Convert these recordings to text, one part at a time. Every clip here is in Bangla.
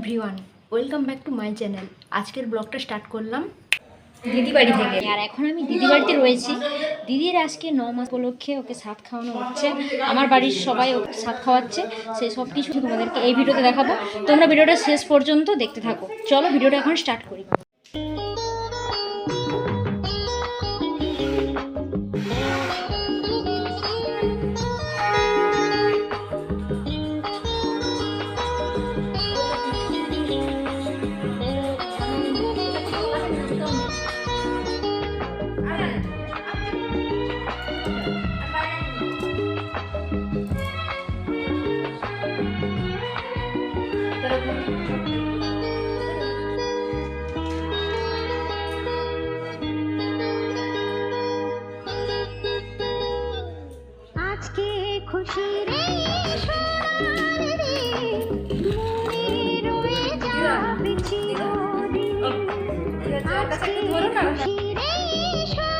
Everyone welcome back to my channel আজকের ব্লগটা স্টার্ট করলাম দিদি বাড়ি থেকে। আর এখন আমি দিদি বাড়িতে রয়েছি। দিদির আজকে ন মাস উপলক্ষে ওকে সাত খাওয়ানো হচ্ছে। আমার বাড়ির সবাই ওকে সাত খাওয়াচ্ছে। সেই সব কিছু তোমাদেরকে এই ভিডিওতে দেখাবো। তোমরা ভিডিওটা শেষ পর্যন্ত দেখতে থাকো। চলো ভিডিওটা এখন স্টার্ট করি। আজকে খুশি রে সোনার রে মনে রয়ে যাবে চিরদিন। আজকে খুশি রে সোনার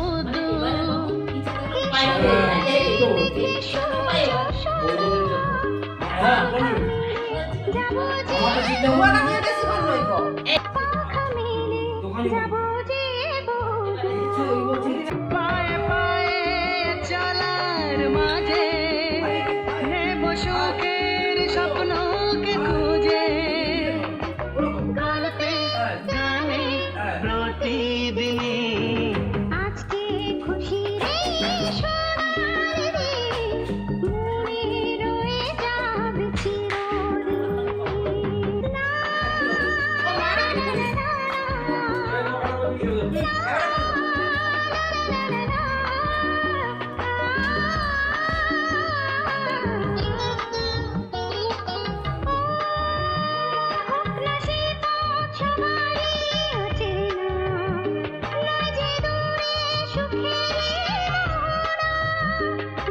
পায়ে পায়ে চলার মাঝে নেব সুখের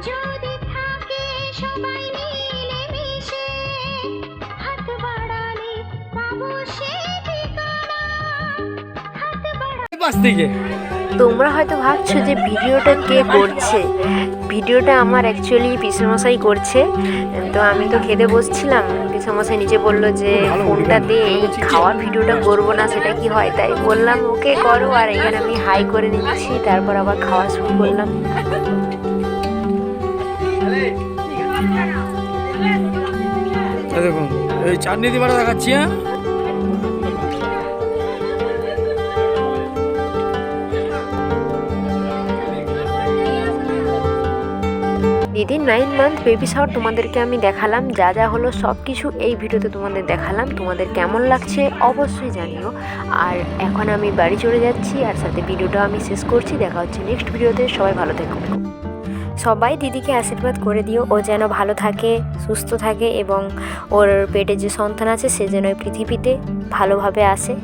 যদি থাকে সবাই পাশ থেকে। তোমরা হয়তো ভাবছ যে ভিডিওটা কে করছে? ভিডিওটা আমার অ্যাকচুয়ালি পিসমশাই করছে। তো আমি তো খেতে বসছিলাম। পিসমশাই নিচে বলল যে ফোনটা দে এই খাওয়ার ভিডিওটা করব না সেটা কি হয়? তাই বললাম ওকে করো। আর এখানে আমি হাই করে নিচ্ছি তারপর আবার খাওয়া শুরু করলাম। দেখুন এই চাটনি দিবাটা দেখাচ্ছি হ্যাঁ? দিদির নাইন মান্থ বেবি শাওয়ার তোমাদেরকে আমি দেখালাম, যা যা হলো সব কিছু এই ভিডিওতে তোমাদের দেখালাম, তোমাদের কেমন লাগছে অবশ্যই জানিও। আর এখন আমি বাড়ি চলে যাচ্ছি, আর সাথে ভিডিওটা আমি শেষ করছি, দেখা হচ্ছে নেক্সট ভিডিওতে সবাই ভালো থেকো। সবাই দিদিকে আশীর্বাদ করে দিও, ও যেন ভালো থাকে, সুস্থ থাকে, এবং ওর পেটে যে সন্তান আছে, সে যেন পৃথিবীতে ভালোভাবে আসে।